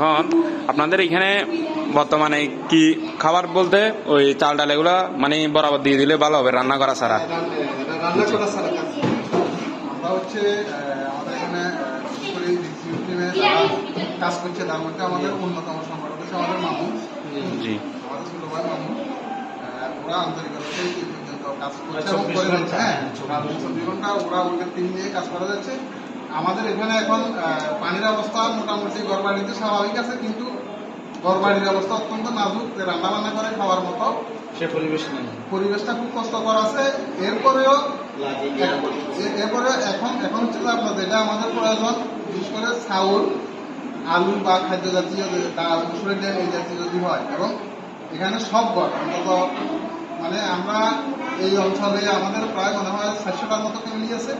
এখন আপনাদের এখানে বর্তমানে কি খাবার বলতে ওই চাল ডাল এগুলো মানে বরাবর দিয়ে দিলে ভালো হবে রান্না করা ছাড়া? রান্না করা ছাড়া আমরা হচ্ছে আমাদের এখানে আহ, বিশেষ করে ডিসিউ টিমে যারা কাজ করছে তার মধ্যে আমাদের অন্যতম সংগঠক হচ্ছে আমাদের মামু। জি। আমাদের ছোট ভাই মামু। ওরা পর্যন্ত কাজ করছে এবং করে যাচ্ছে হ্যাঁ ঘণ্টা ওরা ওদের টিম নিয়ে কাজ করা যাচ্ছে। আমাদের এখানে এখন পানির অবস্থা মোটামুটি গড়বাড়িতে স্বাভাবিক আছে কিন্তু গড়বাড়ির অবস্থা অত্যন্ত নাজুক। যে রান্না বান্না করে খাওয়ার মতো। সে পরিবেশ নেই। পরিবেশটা খুব কষ্টকর আছে। এরপরেও এরপরে এখন এখন হচ্ছে আপনার যেটা আমাদের প্রয়োজন বিশেষ করে চাউল আলু বা খাদ্য জাতীয় ডাল মুসুরের ডাল এই জাতীয় যদি হয়। এবং এখানে সব গড় অন্তত মানে আমরা এই অঞ্চলে আমাদের প্রায় মনে হয় চারশোটার মতো ফ্যামিলি আছে।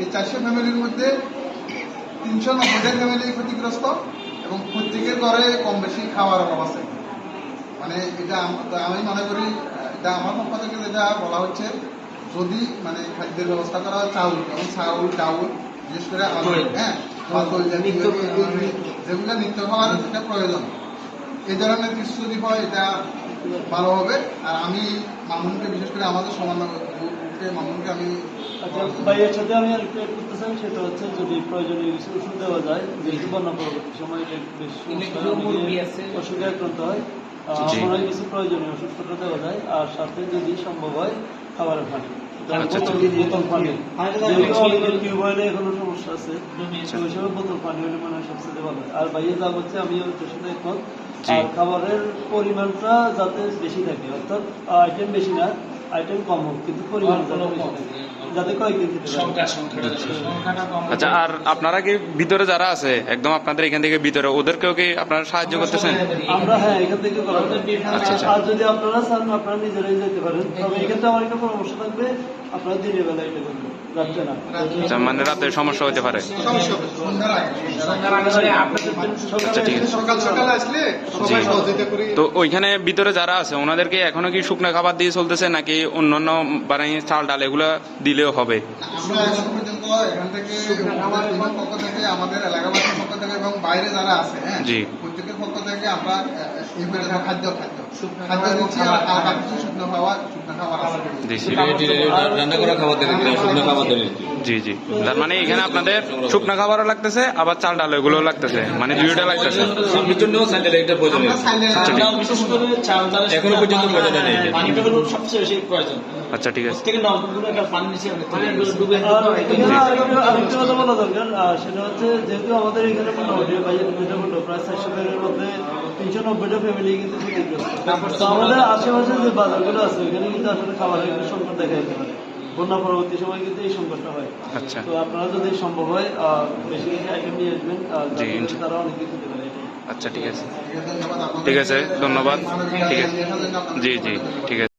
এই চারশো ফ্যামিলির মধ্যে তিনশো নব্বইটা ফ্যামিলি ক্ষতিগ্রস্ত এবং প্রত্যেকের ঘরে কম বেশি খাওয়ার অভাব আছে। মানে এটা আমি মনে করি এটা আমার পক্ষ থেকে যেটা বলা হচ্ছে যদি মানে খাদ্যের ব্যবস্থা করা হয় চাউল যেমন চাউল ডাউল বিশেষ করে আলু হ্যাঁ যেগুলো নিত্য খাবার যেটা প্রয়োজন। এই ধরনের কিছু যদি হয় এটা ভালো হবে আর আমি মামুনকে বিশেষ করে আমাদের সমান মামুনকে আমি আচ্ছা ভাইয়ের সাথে আমি আর একটু করতে চাই সেটা হচ্ছে যদি প্রয়োজনীয় কিছু ওষুধ দেওয়া যায় যেহেতু বন্যা পরবর্তী সময়। অসুখে আক্রান্ত হয় জি। কিছু প্রয়োজনীয় ওষুধপত্র দেওয়া যায় আর সাথে যদি সম্ভব হয় খাবারের পানি আচ্ছা, আচ্ছা। বোতল- বোতল পানি পানিটা যেহেতু দাও। অনেকের টিউবওয়েলে এখনও সমস্যা আছে সেই হিসেবে বোতল পানি হলে মনে সবচেয়ে ভালো। আর ভাইয়ের যা হচ্ছে আমি ওর সাথে একমত। আর খাবারের পরিমাণটা যাতে বেশি থাকে অর্থাৎ আইটেম বেশি না আইটেম কম হোক কিন্তু বেশি থাকে। কম আচ্ছা আর আপনারা কি ভিতরে যারা আছে একদম আপনাদের এখান থেকে ভিতরে ওদেরকেও কি আপনারা সাহায্য করতেছেন? আমরা হ্যাঁ এখান থেকে। আচ্ছা, আচ্ছা। আর যদি আপনারা চান আপনারা নিজেরাই যেতে পারেন। তবে এক্ষেত্রে আমার একটা পরামর্শ থাকবে আপনারা দিনের বেলা এটা করবেন। রাত্রে না। আচ্ছা মানে রাতে সমস্যা হতে পারে। তো ওইখানে ভিতরে যারা আছে ওনাদেরকে এখনও কি শুকনো খাবার দিয়ে চলতেছে নাকি অন্যান্য বানাই চাল ডাল এগুলো দিলেও হবে? আমরা এখন পর্যন্ত এখান থেকে আমাদের টিমের পক্ষ থেকে আমাদের এলাকাবাসীর পক্ষ থেকে এবং বাইরে যারা আছে হ্যাঁ জি। প্রত্যেকের পক্ষ থেকে আমরা এই করে খাদ্য খাদ্য। খাদ্য দিচ্ছি আর আর কিছু শুকনো খাবার শুকনো খাবার রান্না করা খাবার দেবে শুকনো খাবার দেবে। জি জি। তার মানে এখানে আপনাদের শুকনো খাবারও লাগতেছে আবার চাল ডাল এগুলো লাগতেছে। মানে দুইটা লাগতেছে। সবজির জন্য স্যান্ডেল একটা প্রয়োজন আচ্ছা, ঠিক। চাল বিশেষ করে চাল ডালের এখনও পর্যন্ত প্রয়োজন নেই। পানিটা হলো সবচেয়ে বেশি প্রয়োজন। আচ্ছা ঠিক আছে। প্রত্যেকে নলকূপগুলো একটা পানি নিচে ডুবে আরেকটা আরেকটা কথা বলা দরকার। সেটা হচ্ছে যেহেতু আমাদের এখানে মোটামুটি প্রায় চারশো ফ্যামিলির মধ্যে তিনশো নব্বইটা ফ্যামিলি কিন্তু ক্ষতিগ্রস্ত আমাদের আশেপাশে যে বাজারগুলো আছে ওখানে কিন্তু আসলে খাবারের একটু সংকট দেখা যেতে পারে। বন্যা পরবর্তী সময় কিন্তু এই সংকটটা হয়। আচ্ছা। তো আপনারা যদি সম্ভব হয় বেশি বেশি আইটেম নিয়ে আসবেন। তারা অনেক কিছু পারে। আচ্ছা ঠিক আছে। ঠিক আছে ধন্যবাদ। ঠিক আছে জি জি ঠিক আছে।